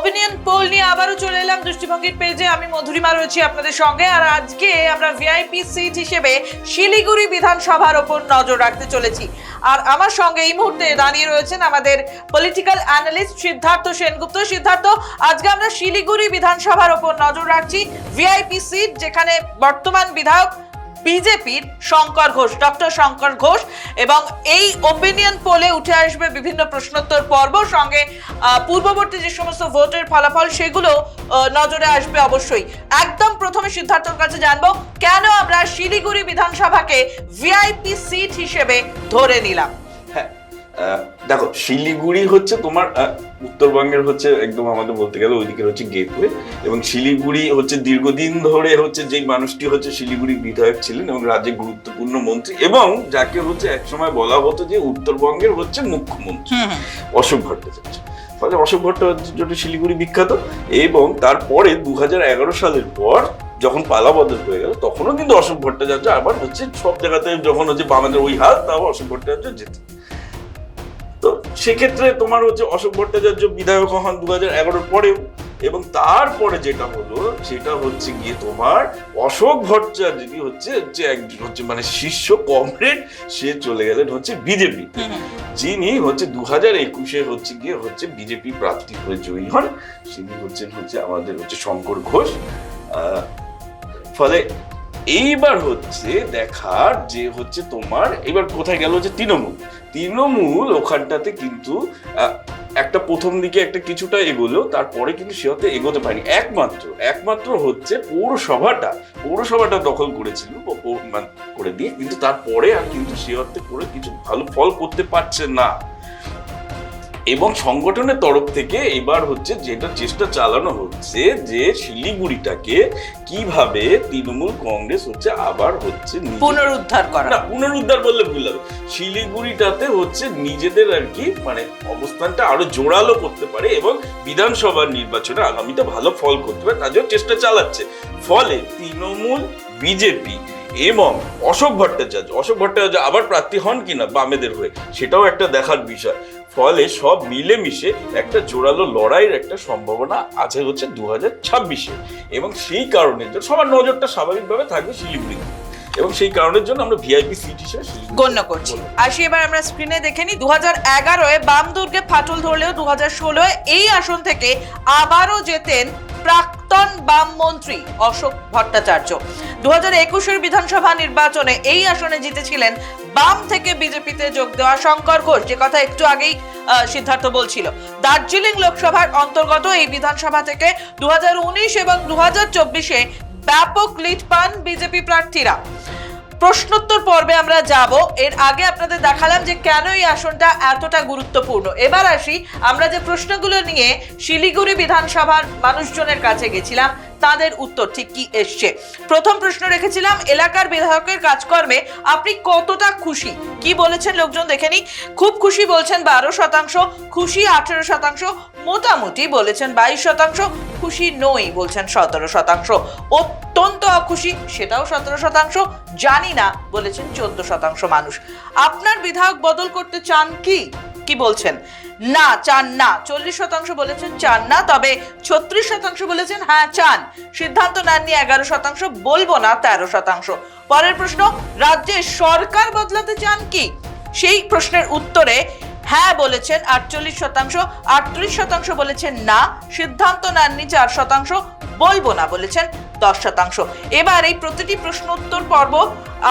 Opinion pole নিয়ে আবারও চলে এলাম দৃষ্টিভঙ্গির পেজে আমি মধুরিমা রয়েছি আপনাদের সঙ্গে, আর আজকে আমরা ভিআইপি সিট হিসেবে শিলিগুড়ি বিধানসভার ওপর নজর রাখতে চলেছি। আর আমার সঙ্গে এই মুহূর্তে দাঁড়িয়ে রয়েছেন আমাদের পলিটিক্যাল অ্যানালিস্ট সিদ্ধার্থ সেনগুপ্ত। সিদ্ধার্থ, আজকে আমরা শিলিগুড়ি বিধানসভার ওপর নজর রাখছি ভিআইপি সিট যেখানে বর্তমান বিধায়ক বিজেপির শঙ্কর ঘোষ, ডক্টর শঙ্কর ঘোষ এবং এই ওপিনিয়ন পোলে উঠে আসবে বিভিন্ন প্রশ্নোত্তর পর্ব। সঙ্গে পূর্ববর্তী যে সমস্ত ভোটের ফলাফল সেগুলো নজরে আসবে অবশ্যই। একদম প্রথমে সিদ্ধার্থর কাছে জানব, কেন আমরা শিলিগুড়ি বিধানসভাকে ভিআইপি সিট হিসেবে ধরে নিলাম? দেখো শিলিগুড়ি হচ্ছে তোমার উত্তরবঙ্গের হচ্ছে একদম আমাদের বলতে গেলে ওইদিকে হচ্ছে গেটওয়ে এবং শিলিগুড়ি হচ্ছে দীর্ঘদিন ধরে হচ্ছে যেই মানুষটি হচ্ছে শিলিগুড়ি বিধায়ক ছিলেন এবং রাজ্যের গুরুত্বপূর্ণ মন্ত্রী এবং যাকে হচ্ছে একসময় বলা হতো যে উত্তরবঙ্গের হচ্ছে মুখ্যমন্ত্রী অশোক ভট্টাচার্য। ফলে অশোক ভট্টাচার্য শিলিগুড়ি বিখ্যাত এবং তারপরে দু হাজার এগারো সালের পর যখন পালা বদল হয়ে গেল তখনও কিন্তু অশোক ভট্টাচার্য আবার হচ্ছে সব জায়গাতে যখন হচ্ছে বামেদের ওই হাল তাও অশোক ভট্টাচার্য যেত সেক্ষেত্রে তোমার হচ্ছে অশোক ভট্টাচার্য বিধায়ক হন দু হাজার এগারোর পরেও এবং তারপরে যেটা হলো সেটা হচ্ছে গিয়ে তোমার অশোক ভট্টাচার্য হচ্ছে হচ্ছে একজন হচ্ছে মানে শীর্ষ কমরেড সে চলে গেলেন হচ্ছে বিজেপি যিনি হচ্ছে দু হাজার একুশে হচ্ছে গিয়ে হচ্ছে বিজেপি প্রার্থী হয়ে জয়ী হন। তিনি হচ্ছেন হচ্ছে আমাদের হচ্ছে শঙ্কর ঘোষ। আহ, ফলে এইবার হচ্ছে দেখার যে হচ্ছে তোমার এবার কোথায় গেল হচ্ছে তৃণমূল? তৃণমূল ওখানটাতে কিন্তু একটা প্রথম দিকে একটা কিছুটা এগোলো, তারপরে কিন্তু সে হতে এগোতে পারেনি। একমাত্র একমাত্র হচ্ছে পৌরসভাটা পৌরসভাটা দখল করেছিল করে দিয়ে, কিন্তু তারপরে আর কিন্তু সে অর্থে করে কিছু ভালো ফল করতে পারছে না। এবং সংগঠনের তরফ থেকে এবার হচ্ছে যেটা চেষ্টা চালানো হচ্ছে যে শিলিগুড়িটাকে কীভাবে তৃণমূল কংগ্রেস হচ্ছে আবার হচ্ছে পুনরুদ্ধার করা। না পুনরুদ্ধার বললে ভুল হবে। শিলিগুড়িটাতে হচ্ছে নিজেদের আর কি মানে অবস্থানটা আরও জোরালো করতে পারে এবং বিধানসভার নির্বাচনে আগামীতে ভালো ফল করতে পারে তার জন্য চেষ্টা চালাচ্ছে। ফলে তৃণমূল বিজেপি এবং অশোক ভট্টাচার্য অশোক ভট্টাচার্য আবার প্রার্থী হন কিনা বামেদের হয়ে সেটাও একটা দেখার বিষয়। ফলে সব মিলেমিশে একটা জোরালো লড়াইয়ের একটা সম্ভাবনা আছে হচ্ছে দু হাজার ছাব্বিশে এবং সেই কারণে সবার নজরটা স্বাভাবিকভাবে থাকবে শিলিগুড়িতে। এবং সেই কারণের জন্য আমরা ভিআইপি সিট হিসেবে গণ্য করছি। আসি এবার আমরা স্ক্রিনে দেখে নিই। দু হাজার এগারোয় বাম দুর্গে ফাটল ধরলেও দু হাজার ষোলোয় এই আসন থেকে আবারও প্রাক্তন বাম মন্ত্রী অশোক ভট্টাচার্য। দু হাজার একুশের বিধানসভা নির্বাচনে এই আসনে জিতেছিলেন বাম থেকে বিজেপিতে যোগ দেওয়া শঙ্কর ঘোষ। যে কথা একটু আগেই সিদ্ধার্থ বলছিল। দার্জিলিং লোকসভার অন্তর্গত এই বিধানসভা থেকে দু এবং দু হাজার ব্যাপক লিড পান বিজেপি প্রার্থীরা। প্রশ্নোত্তর পর্বে আমরা যাব। এর আগে আপনাদের দেখালাম যে কেন এই আসনটা এতটা গুরুত্বপূর্ণ। এবার আসি, আমরা যে প্রশ্নগুলো নিয়ে শিলিগুড়ি বিধানসভার মানুষজনের কাছে গেছিলাম তাদের উত্তর ঠিক কি এসছে? প্রথম প্রশ্ন রেখেছিলাম, এলাকার বিধায়কের কাজকর্মে আপনি কতটা খুশি? কি বলেছেন লোকজন দেখে নিই। খুব খুশি বলছেন বারো শতাংশ, খুশি আঠেরো শতাংশ, মোটামুটি বলেছেন বাইশ শতাংশ, খুশি নই বলছেন সতেরো শতাংশ। অত্যন্ত অখুশি, সেটাও সতেরো শতাংশ, জানি না বলেছেন চোদ্দ শতাংশ মানুষ। আপনার বিধায়ক বদল করতে চান কি? কি বলছেন? না, চান না। চল্লিশ শতাংশ বলেছেন চান না, তবে ছত্রিশ শতাংশ বলেছেন হ্যাঁ চান। সিদ্ধান্ত নেননি, এগারো শতাংশ, বলব না তেরো শতাংশ। পরের প্রশ্ন, রাজ্যে সরকার বদলাতে চান কি? সেই প্রশ্নের উত্তরে হ্যাঁ বলেছেন, আটচল্লিশ শতাংশ, আটত্রিশ শতাংশ বলেছেন না, সিদ্ধান্ত নেননি, চার শতাংশ, বলব না বলেছেন দশ শতাংশ। এবার এই প্রতিটি প্রশ্ন উত্তর পর্ব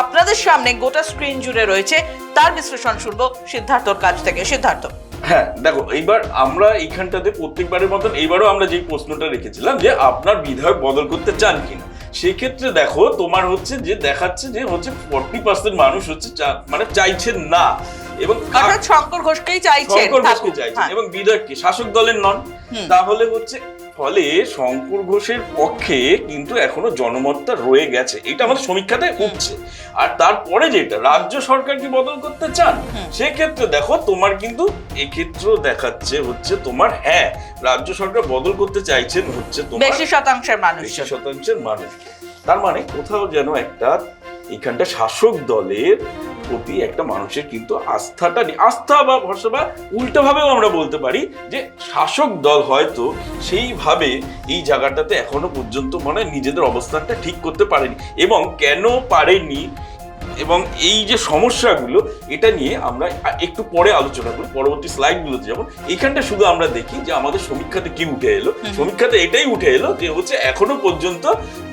আপনাদের সামনে গোটা স্ক্রিন জুড়ে রয়েছে। তার বিশ্লেষণ শুনব সিদ্ধার্থর কাছ থেকে। সিদ্ধার্থ। হ্যাঁ দেখো এইবার আমরা এইখানটাতে প্রত্যেকবারের মতন এইবারও আমরা যেই প্রশ্নটা রেখেছিলাম যে আপনার বিধায়ক বদল করতে চান কিনা সেক্ষেত্রে দেখো তোমার হচ্ছে যে দেখাচ্ছে যে হচ্ছে ফর্টি পার্সেন্ট মানুষ হচ্ছে মানে চাইছেন না। এবং শঙ্কর ঘোষকেই চাইছেন শঙ্কর ঘোষকে চাইছেন। হ্যাঁ। এবং বিধায়ককে শাসক দলের নন। তাহলে হচ্ছে ফলে শঙ্কর ঘোষের পক্ষে কিন্তু এখনও জনমতটা রয়ে গেছে। এটা আমাদের সমীক্ষাতে উঠছে। আর তারপরে যেটা রাজ্য সরকার কি বদল করতে চান? সেক্ষেত্রে দেখো তোমার কিন্তু এক্ষেত্রেও দেখাচ্ছে হচ্ছে তোমার হ্যাঁ রাজ্য সরকার বদল করতে চাইছেন হচ্ছে তোমার বেশি শতাংশের মানুষ। বেশি শতাংশের মানুষ। তার মানে কোথাও যেন একটা এখানটা শাসক দলের প্রতি একটা মানুষের কিন্তু আস্থাটা নেই। আস্থা বা ভরসা বা উল্টো ভাবেও আমরা বলতে পারি যে শাসক দল হয়তো সেইভাবে এই জায়গাটাতে এখনও পর্যন্ত মনে নিজেদের অবস্থানটা ঠিক করতে পারেনি এবং কেন পারেনি এবং এই যে সমস্যাগুলো এটা নিয়ে আমরা একটু পরে আলোচনা করি পরবর্তী স্লাইডগুলোতে যেমন এখানটা শুধু আমরা দেখি যে আমাদের সমীক্ষাতে কি উঠে এলো। সমীক্ষাতে এটাই উঠে এলো যে হচ্ছে এখনও পর্যন্ত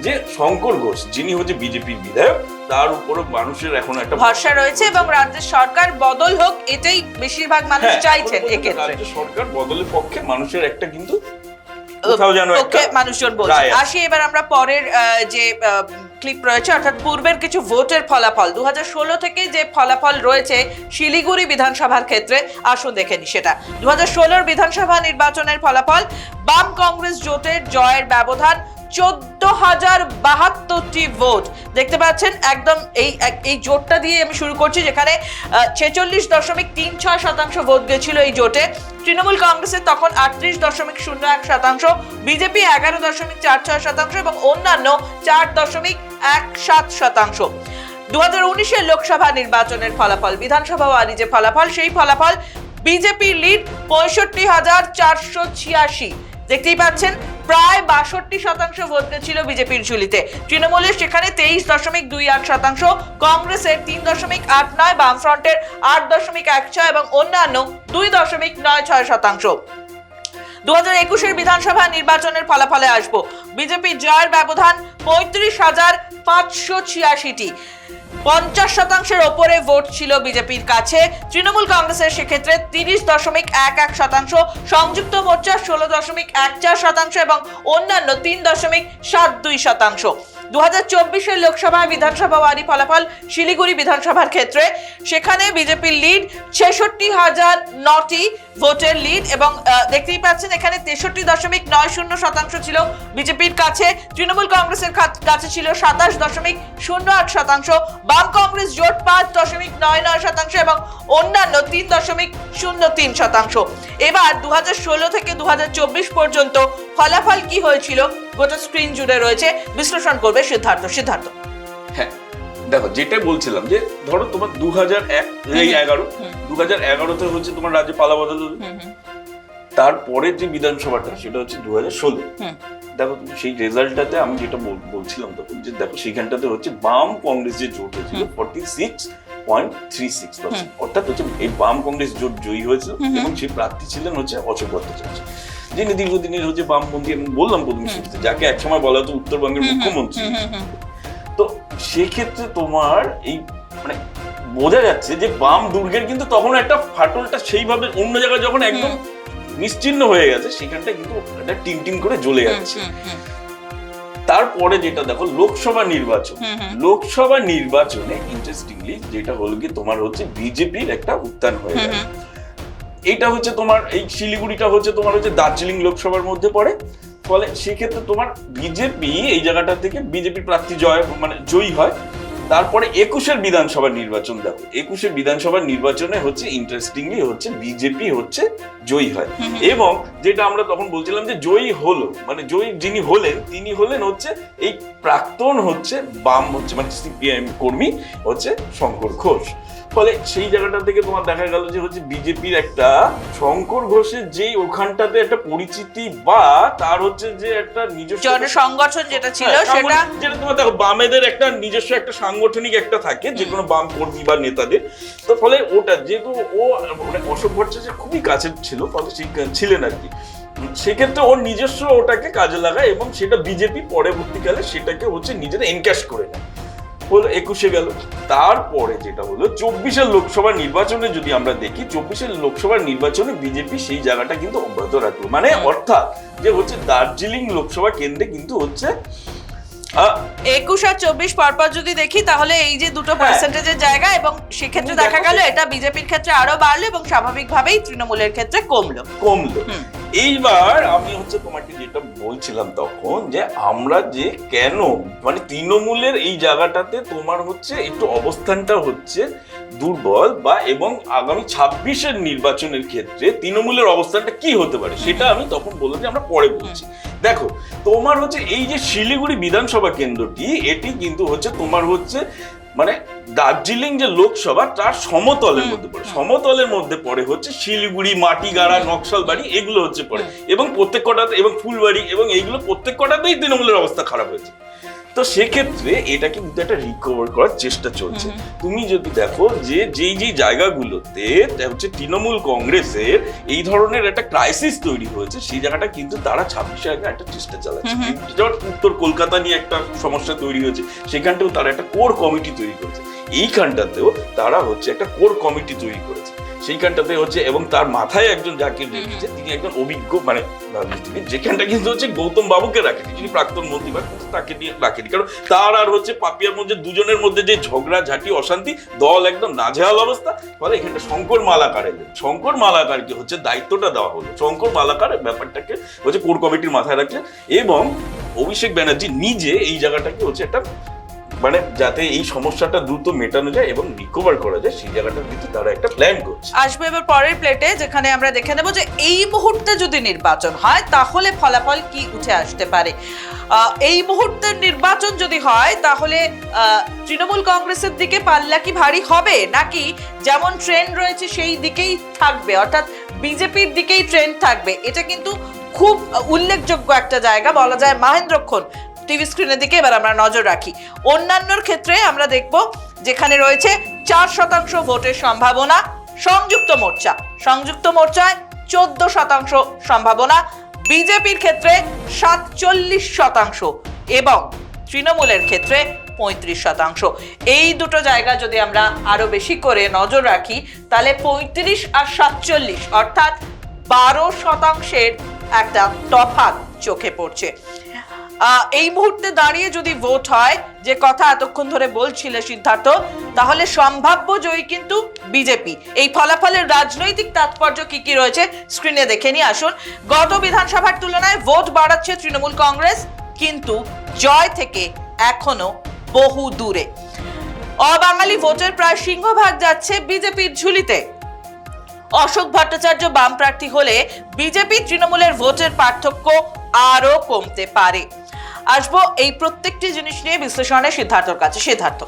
যে শঙ্কর ঘোষ যিনি হচ্ছে বিজেপির বিধায়ক তার উপরও মানুষের এখন একটা ভরসা রয়েছে এবং রাজ্যের সরকার বদল হোক এটাই বেশিরভাগ মানুষ হ্যাঁ, চাইছেন এক্ষেত্রে। রাজ্য সরকার বদলের পক্ষে মানুষের একটা কিন্তু মানুষজন বলছে। আসি এবার আমরা পরের যে ক্লিপ রয়েছে অর্থাৎ পূর্বের কিছু ভোটের ফলাফল। দু হাজার ষোলো থেকে যে ফলাফল রয়েছে শিলিগুড়ি বিধানসভার ক্ষেত্রে আসুন দেখে নি সেটা। দু হাজার ষোলোর বিধানসভা নির্বাচনের ফলাফল বাম কংগ্রেস জোটের জয়ের ব্যবধান চোদ্দ হাজার বাহাত্তরটি ভোট। দেখতে পাচ্ছেন, একদম এই এই জোটটা দিয়ে আমি শুরু করছি, যেখানে ছেচল্লিশ দশমিক তিন ছয় শতাংশ ভোট গেছিল এই জোটে। তৃণমূল কংগ্রেসের তখন আটত্রিশ দশমিক শূন্য এক শতাংশ, বিজেপি এগারো দশমিক চার ছয় শতাংশ এবং অন্যান্য চার দশমিক এক সাত শতাংশ। দু হাজার উনিশের লোকসভা নির্বাচনের ফলাফল, বিধানসভা ওয়ারি যে ফলাফল, সেই ফলাফল বিজেপি লিড পঁয়ষট্টি হাজার চারশো ছিয়াশি। দেখতেই পাচ্ছেন প্রায় বাষট্টি শতাংশ ভোট ছিল বিজেপির ঝুলিতে। তৃণমূলের সেখানে তেইশ দশমিক দুই আট শতাংশ, কংগ্রেসের তিন দশমিক আট নয়, বামফ্রন্টের আট দশমিক এক ছয় এবং অন্যান্য দুই দশমিক নয় ছয় শতাংশ। দু হাজার একুশের বিধানসভা নির্বাচনের ফলাফলে আসব। বিজেপি জয়ের ব্যবধান পঁয়ত্রিশ হাজার পাঁচশো ছিয়াশিটি। পঞ্চাশ শতাংশের ওপরে ভোট ছিল বিজেপির কাছে। তৃণমূল কংগ্রেসের সেক্ষেত্রে তিরিশ দশমিক এক এক শতাংশ, সংযুক্ত মোর্চা ষোলো দশমিক এক চার শতাংশ এবং অন্যান্য তিন দশমিক সাত দুই শতাংশ। দু হাজার চব্বিশের লোকসভা বিধানসভা ওয়ারি ফলাফল শিলিগুড়ি বিধানসভার ক্ষেত্রে। সেখানে বিজেপির লিড ছেষট্টি হাজার নটি ভোটের লিড এবং দেখতেই পাচ্ছেন এখানে তেষট্টি দশমিক নয় শূন্য শতাংশ ছিল বিজেপির কাছে। তৃণমূল কংগ্রেসের কাছে ছিল সাতাশ দশমিক শূন্য আট শতাংশ। বাম কংগ্রেস জোট পাঁচ দশমিক নয় নয় শতাংশ এবং অন্যান্য তিন দশমিক শূন্য তিন শতাংশ। এবার দু হাজার ষোলো থেকে দু হাজার চব্বিশ পর্যন্ত ফলাফল কি হয়েছিল? গোটা স্ক্রিন জুড়ে রয়েছে। বিশ্লেষণ করবে সিদ্ধার্থ। সিদ্ধার্থ। দেখো যেটা বলছিলাম যে ধরো তোমার দু হাজার এক এই এগারো। দু হাজার এগারোতে হচ্ছে তোমার রাজ্যে পালা বদল হলো। তারপরের যে বিধানসভাটা সেটা হচ্ছে দু হাজার ষোলো দেখো সেই রেজাল্টটাতে আমি যেটা বলছিলাম তখন যে দেখো সেইখানটাতে হচ্ছে বাম কংগ্রেস যে জোট হয়েছিল forty six point three six percent অর্থাৎ হচ্ছে এই বাম কংগ্রেস জোট জয়ী হয়েছিল এবং সেই প্রার্থী ছিলেন হচ্ছে অশোক ভট্টাচার্য। যিনি দীর্ঘদিনের হচ্ছে বামপন্থী এবং বললাম প্রথমে শুরুতে যাকে একসময় বলা হতো উত্তরবঙ্গের মুখ্যমন্ত্রী। সেক্ষেত্রে তোমার এই মানে বোঝা যাচ্ছে যে বাম দুর্গের কিন্তু তখন একটা ফাটলটা সেইভাবে অন্য জায়গায় যখন একদম নিশ্চিন্ন হয়ে গেছে সেখানটা কিন্তু একটা টিম টিম করে জ্বলে যাচ্ছে। তারপরে যেটা দেখো লোকসভা নির্বাচন। লোকসভা নির্বাচনে ইন্টারেস্টিংলি যেটা হলো কি তোমার হচ্ছে বিজেপির একটা উত্থান হয়ে গেল। এটা হচ্ছে তোমার এই শিলিগুড়িটা হচ্ছে তোমার হচ্ছে দার্জিলিং লোকসভার মধ্যে পড়ে। ফলে সেক্ষেত্রে তোমার বিজেপি এই জায়গাটা থেকে বিজেপি প্রার্থী জয় মানে জয়ী হয়। তারপরে একুশের বিধানসভা নির্বাচন দেখো। একুশের বিধানসভা নির্বাচনে হচ্ছে ইন্টারেস্টিংলি হচ্ছে বিজেপি হচ্ছে জয়ী হয়। এবং যেটা আমরা তখন বলছিলাম যে জয়ী হলো মানে জয়ী যিনি হলেন তিনি হলেন হচ্ছে এই প্রাক্তন হচ্ছে বাম হচ্ছে মানে সিপিআইএম কর্মী হচ্ছে শঙ্কর ঘোষ। ফলে সেই জায়গাটা থেকে তোমার দেখা গেল যে হচ্ছে বিজেপির একটা শঙ্কর ঘোষের যেই ওখানটাতে একটা পরিচিতি বা তার হচ্ছে যে একটা নিজস্ব জনসংগঠন যেটা ছিল হ্যাঁ, সেটা যেটা তোমার দেখো বামেদের একটা নিজস্ব একটা সাংগঠনিক একটা থাকে যে কোনো বাম কর্মী বা নেতাদের। তো ফলে ওটা যেহেতু ও মানে অশোক ভট্টাচার্য খুবই কাছের ছিল ফলে ছিলেন আর কি। সেক্ষেত্রে ওর নিজস্ব ওটাকে কাজে লাগায় এবং সেটা বিজেপি পরবর্তীকালে সেটাকে হচ্ছে নিজেরা এনক্যাশ করে নেয়। হলো একুশে গেল। তারপরে যেটা হলো চব্বিশের লোকসভা নির্বাচনে যদি আমরা দেখি চব্বিশের লোকসভা নির্বাচনে বিজেপি সেই জায়গাটা কিন্তু অব্যাহত রাখল। মানে অর্থাৎ যে হচ্ছে দার্জিলিং লোকসভা কেন্দ্রে কিন্তু হচ্ছে আহ, একুশ আর চব্বিশ পরপর যদি দেখি তাহলে এই যে দুটো হ্যাঁ। পার্সেন্টেজের জায়গা এবং সেক্ষেত্রে দেখা গেল এটা বিজেপির ক্ষেত্রে আরও বাড়লো এবং স্বাভাবিকভাবেই তৃণমূলের ক্ষেত্রে কমলো। কমলো। এইবার আমি হচ্ছে তোমাকে যেটা বলছিলাম তখন যে আমরা যে কেন মানে তৃণমূলের এই জায়গাটাতে তোমার হচ্ছে একটু অবস্থানটা হচ্ছে দুর্বল বা এবং আগামী ছাব্বিশের নির্বাচনের ক্ষেত্রে তৃণমূলের অবস্থানটা কি হতে পারে সেটা আমি তখন বললাম যে আমরা পরে বলছি। দেখো, তোমার হচ্ছে এই যে শিলিগুড়ি বিধানসভা কেন্দ্রটি, এটি কিন্তু হচ্ছে তোমার হচ্ছে মানে দার্জিলিং যে লোকসভা তার সমতলের মধ্যে পড়ে। সমতলের মধ্যে পড়ে হচ্ছে শিলিগুড়ি মাটিগাড়া নকশাল বাড়ি এগুলো হচ্ছে পড়ে। এবং প্রত্যেক কটাতে এবং ফুলবাড়ি এবং এইগুলো প্রত্যেক কটাতেই তৃণমূলের অবস্থা খারাপ হয়েছে। তো সেক্ষেত্রে এটাকে কিন্তু একটা রিকভার করার চেষ্টা চলছে। তুমি যদি দেখো যে যেই যেই জায়গাগুলোতে হচ্ছে তৃণমূল কংগ্রেসের এই ধরনের একটা ক্রাইসিস তৈরি হয়েছে সেই জায়গাটা কিন্তু তারা ছাব্বিশে আগে একটা চেষ্টা চালাচ্ছে। যেমন উত্তর কলকাতা নিয়ে একটা সমস্যা তৈরি হয়েছে সেখানটাও তারা একটা কোর কমিটি তৈরি করেছে। এইখানটাতেও তারা হচ্ছে একটা কোর কমিটি তৈরি করেছে। সেইখানটাতে হচ্ছে এবং তার মাথায় একজন যাকে রেখেছে তিনি একজন অভিজ্ঞ মানে রাজনীতিবিদ যেখানটা কিন্তু হচ্ছে গৌতম বাবুকে রাখেনি যিনি প্রাক্তন মন্ত্রী বা তাকে নিয়ে রাখেনি। কারণ তার আর হচ্ছে পাপিয়ার মধ্যে দুজনের মধ্যে যে ঝগড়া ঝাঁটি অশান্তি দল একদম নাজেহাল অবস্থা। ফলে এখানটা শঙ্কর মালাকার এলেন শঙ্কর মালাকারকে হচ্ছে দায়িত্বটা দেওয়া হলো। শঙ্কর মালাকার ব্যাপারটাকে হচ্ছে কোর কমিটির মাথায় রাখছে এবং অভিষেক ব্যানার্জি নিজে এই জায়গাটাকে হচ্ছে একটা মানে যাতে এই সমস্যাটা দ্রুত মেটানো যায় এবং রিকভার করা যায়, সেই জায়গাটার কিন্তু তারা একটা প্ল্যান করছে। আসবে এবার পরের প্লেটে যেখানে আমরা দেখে নেব যে এই মুহূর্তে যদি নির্বাচন হয়, তাহলে ফলাফল কি উঠে আসতে পারে? এই মুহূর্তের নির্বাচন যদি হয়, তাহলে তৃণমূল কংগ্রেসের দিকে পাল্লা কি ভারী হবে? নাকি যেমন ট্রেন্ড রয়েছে, সেই দিকেই থাকবে? অর্থাৎ বিজেপির দিকেই ট্রেন্ড থাকবে। এটা কিন্তু খুব উল্লেখযোগ্য একটা জায়গা, বলা যায় মাহেন্দ্রক্ষণ। টিভি স্ক্রিনের দিকে এবার আমরা নজর রাখি। অন্যান্যর ক্ষেত্রে আমরা দেখব যেখানে রয়েছে চার শতাংশ ভোটের সম্ভাবনা সংযুক্ত মোর্চা। সংযুক্ত মোর্চায় চোদ্দ শতাংশ সম্ভাবনা, বিজেপির ক্ষেত্রে সাতচল্লিশ শতাংশ এবং তৃণমূলের ক্ষেত্রে পঁয়ত্রিশ শতাংশ। এই দুটো জায়গা যদি আমরা আরও বেশি করে নজর রাখি, তাহলে পঁয়ত্রিশ আর সাতচল্লিশ অর্থাৎ বারো শতাংশের একটা তফাৎ চোখে পড়ছে। এই মুহূর্তে দাঁড়িয়ে যদি ভোট হয়, যে কথা এতক্ষণ ধরে বলছিলে সিদ্ধার্থ, তাহলে সম্ভাব্য জয়ী কিন্তু বিজেপি। এই ফলাফলের রাজনৈতিক তাৎপর্য কি কি রয়েছে স্ক্রিনে দেখে নিয়ে আসুন। গত বিধানসভার তুলনায় ভোট বাড়াচ্ছে তৃণমূল কংগ্রেস, কিন্তু জয় থেকে এখনও বহু দূরে। অবাঙালি ভোটের প্রায় সিংহভাগ যাচ্ছে বিজেপির ঝুলিতে। অশোক ভট্টাচার্য বাম প্রার্থী হলে বিজেপি তৃণমূলের ভোটের পার্থক্য আরও কমতে পারে। আসব এই প্রত্যেকটি জিনিস নিয়ে বিশ্লেষণে সিদ্ধার্থর কাছে সিদ্ধার্থ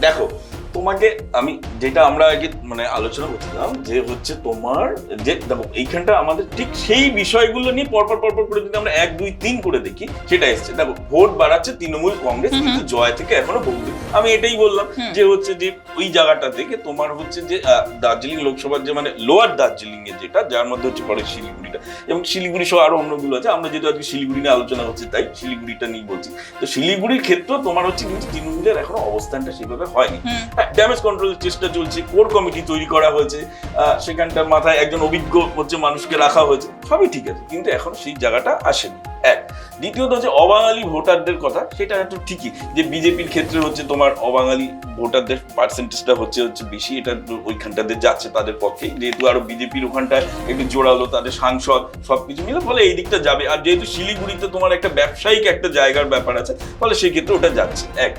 দেখো তোমাকে আমি যেটা আমরা আগে মানে আলোচনা করছিলাম যে হচ্ছে তোমার যে দেখো এইখানটা আমাদের ঠিক সেই বিষয়গুলো নিয়ে পরপর পরপর করে যদি আমরা এক দুই তিন করে দেখি সেটা এসছে। দেখো ভোট বাড়াচ্ছে তৃণমূল কংগ্রেস কিন্তু জয় থেকে এখনও বহু আমি এটাই বললাম যে হচ্ছে যে ওই জায়গাটা থেকে তোমার হচ্ছে যে দার্জিলিং লোকসভার যে মানে লোয়ার দার্জিলিং এর যেটা যার মধ্যে হচ্ছে পরে শিলিগুড়িটা এবং শিলিগুড়ি সহ আরও অন্যগুলো আছে। আমরা যেহেতু আজকে শিলিগুড়ি নিয়ে আলোচনা হচ্ছে তাই শিলিগুড়িটা নিয়ে বলছি। তো শিলিগুড়ির ক্ষেত্রে তোমার হচ্ছে কিন্তু তৃণমূলের এখনও অবস্থানটা সেভাবে হয়নি। ড্যামেজ কন্ট্রোলের চেষ্টা চলছে কোর কমিটি তৈরি করা হয়েছে আহ, সেখানটার মাথায় একজন অভিজ্ঞ হচ্ছে মানুষকে রাখা হয়েছে। সবই ঠিক আছে কিন্তু এখন সেই জায়গাটা আসেনি। এক। দ্বিতীয়ত হচ্ছে অবাঙালি ভোটারদের কথা, সেটা একটু ঠিকই, যে বিজেপির ক্ষেত্রে হচ্ছে তোমার অবাঙালি ভোটারদের পার্সেন্টেজটা হচ্ছে হচ্ছে বেশি, এটা ওইখানটাতে যাচ্ছে তাদের পক্ষে। যেহেতু আরও বিজেপির ওখানটায় একটু জোরালো, তাদের সাংসদ সবকিছু মিলে, ফলে এই দিকটা যাবে। আর যেহেতু শিলিগুড়িতে তোমার একটা ব্যবসায়িক একটা জায়গার ব্যাপার আছে, ফলে সেই ক্ষেত্রে ওটা যাচ্ছে। এক।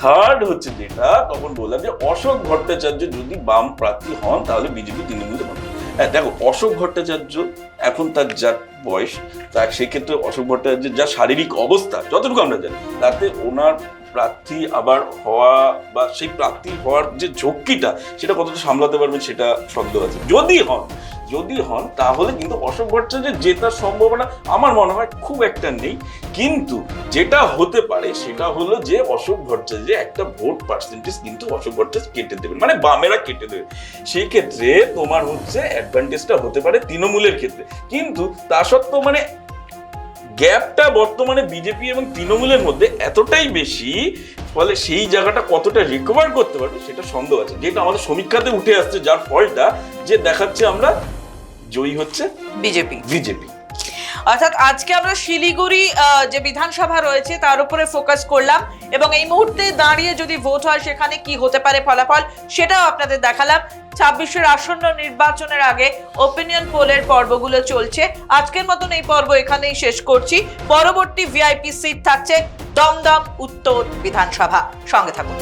থার্ড হচ্ছে যেটা, তখন বললাম যে অশোক ভট্টাচার্য যদি বাম প্রার্থী হন, তাহলে বিজেপি তৃণমূলে হ্যাঁ দেখো, অশোক ভট্টাচার্য এখন তার যা বয়স, তার সেক্ষেত্রে অশোক ভট্টাচার্যের যা শারীরিক অবস্থা, যতটুকু আমরা জানি, তাতে ওনার প্রার্থী আবার হওয়া বা সেই প্রার্থী হওয়ার যে ঝক্কিটা, সেটা কতটা সামলাতে পারবেন সেটা সন্দেহ আছে। যদি হন যদি হন, তাহলে কিন্তু অশোক ভট্টাচার্যের জেতার সম্ভাবনা আমার মনে হয় খুব একটা নেই। কিন্তু যেটা হতে পারে সেটা হলো যে অশোক ভট্টাচার্য একটা ভোট পার্সেন্টেজ কিন্তু অশোক ভট্টাচার্য কেটে দেবেন মানে বামেরা কেটে দেবে। সেই ক্ষেত্রে তোমার হচ্ছে অ্যাডভান্টেজটা হতে পারে তৃণমূলের ক্ষেত্রে। কিন্তু তা সত্ত্বেও মানে গ্যাপটা বর্তমানে বিজেপি এবং তৃণমূলের মধ্যে এতটাই বেশি, ফলে সেই জায়গাটা কতটা রিকভার করতে পারবে সেটা সন্দেহ আছে। যেটা আমাদের সমীক্ষাতে উঠে আসছে, যার ফলটা যে দেখাচ্ছে আমরা জয়ী হচ্ছে বিজেপি। বিজেপি। অর্থাৎ আজকে আমরা শিলিগুড়ি যে বিধানসভা রয়েছে তার উপরে ফোকাস করলাম এবং এই মুহূর্তে দাঁড়িয়ে যদি ভোট হয় সেখানে কি হতে পারে ফলাফল সেটাও আপনাদের দেখালাম। ছাব্বিশের আসন্ন নির্বাচনের আগে ওপিনিয়ন পোলের পর্বগুলো চলছে। আজকের মতন এই পর্ব এখানেই শেষ করছি। পরবর্তী ভিআইপি সিট থাকছে দমদম উত্তর বিধানসভা। সঙ্গে থাকুন।